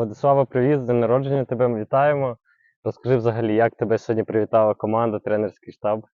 Владислава, привіт, з днем народження тебе ми вітаємо. Розкажи взагалі, як тебе сьогодні привітала команда, тренерський штаб.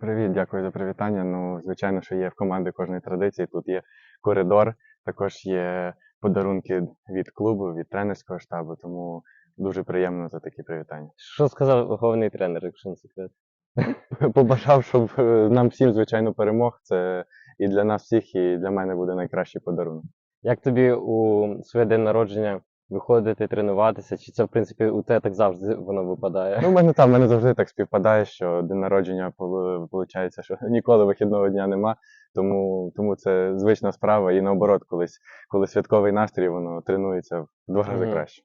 Привіт, дякую за привітання. Ну, звичайно, що є в команди кожної традиції. Тут є коридор, також є подарунки від клубу, від тренерського штабу, тому дуже приємно за такі привітання. Що сказав головний тренер, якщо не секрет? Побажав, щоб е, нам всім, звичайно, перемог. Це і для нас всіх, і для мене буде найкращий подарунок. Як тобі у своє день народження виходити, тренуватися? Чи це, в принципі, у тебе так завжди воно випадає? Ну, в мене там в мене завжди так співпадає, що день народження виходить, що ніколи вихідного дня нема. Тому, тому це звична справа. І наоборот, колись, коли святковий настрій, воно тренується в два рази Мгм. краще.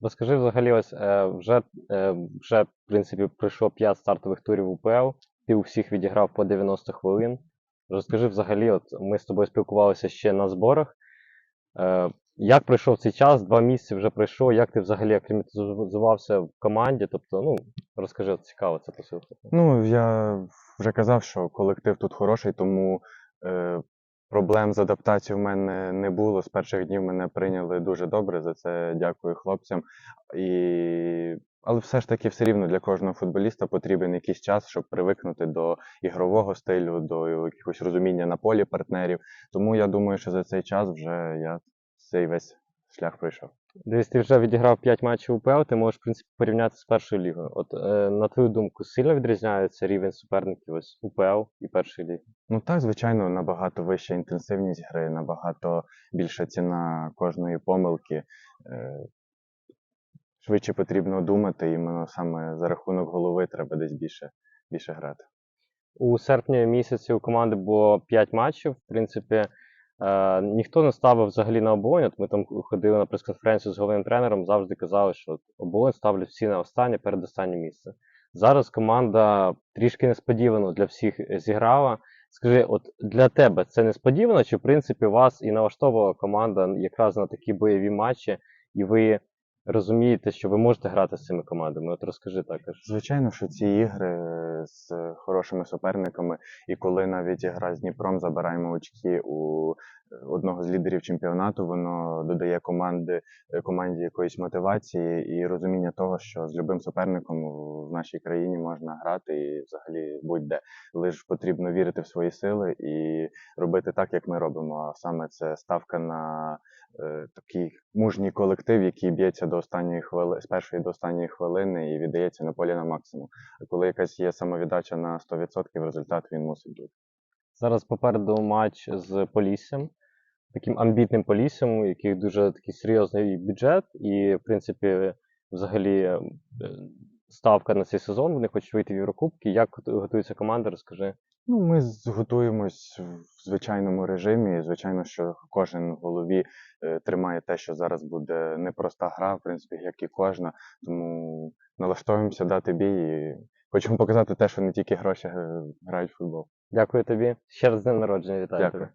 Розкажи взагалі, ось е, вже, е, вже в принципі пройшло 5 стартових турів УПЛ, ти у всіх відіграв по 90 хвилин. Розкажи взагалі, от ми з тобою спілкувалися ще на зборах. Як пройшов цей час? Два місяці вже пройшло. Як ти взагалі акліматизувався в команді? Тобто, ну розкажи, цікаво це послухати. Ну, я вже казав, що колектив тут хороший, тому е, проблем з адаптацією в мене не було. З перших днів мене прийняли дуже добре. За це дякую хлопцям. І... Але все ж таки, все рівно для кожного футболіста потрібен якийсь час, щоб привикнути до ігрового стилю, до якогось розуміння на полі партнерів. Тому я думаю, що за цей час вже я цей весь шлях пройшов. Дивись, ти вже відіграв 5 матчів УПЛ, ти можеш, в принципі, порівняти з першою лігою. От е, на твою думку, сильно відрізняється рівень суперників ось УПЛ і першої ліги? Ну так, звичайно, набагато вища інтенсивність гри, набагато більша ціна кожної помилки. Е, Швидше потрібно думати, іменно саме за рахунок голови треба десь більше, більше грати. У серпні місяці у команди було 5 матчів. В принципі, е, ніхто не ставив взагалі на оболонь. От Ми там ходили на прес-конференцію з головним тренером, завжди казали, що оболонь ставлять всі на останнє, передостаннє місце. Зараз команда трішки несподівано для всіх зіграла. Скажи, от для тебе це несподівано, чи в принципі вас і налаштовувала команда якраз на такі бойові матчі, і ви розумієте, що ви можете грати з цими командами? От розкажи також. Звичайно, що ці ігри з хорошими суперниками, і коли навіть гра з Дніпром забираємо очки у одного з лідерів чемпіонату, воно додає команди, е, команді якоїсь мотивації і розуміння того, що з любим суперником в нашій країні можна грати і взагалі будь-де. Лише потрібно вірити в свої сили і робити так, як ми робимо. А саме це ставка на е, такий мужній колектив, який б'ється до останньої хвили, з першої до останньої хвилини і віддається на полі на максимум. А коли якась є самовіддача на 100%, результат він мусить бути. Зараз попереду матч з Поліссям, таким амбітним Поліссям, у яких дуже такий серйозний бюджет, і, в принципі, взагалі е, ставка на цей сезон. Вони хочуть вийти в Єврокубки. Як готується команда, розкажи. Ну, ми готуємось в звичайному режимі. Звичайно, що кожен в голові е, тримає те, що зараз буде непроста гра, в принципі, як і кожна. Тому налаштовуємося дати бій і хочемо показати те, що не тільки гроші е, грають в футбол. Дякую тобі. Ще раз з днем народження, вітаю Дякую. тебе.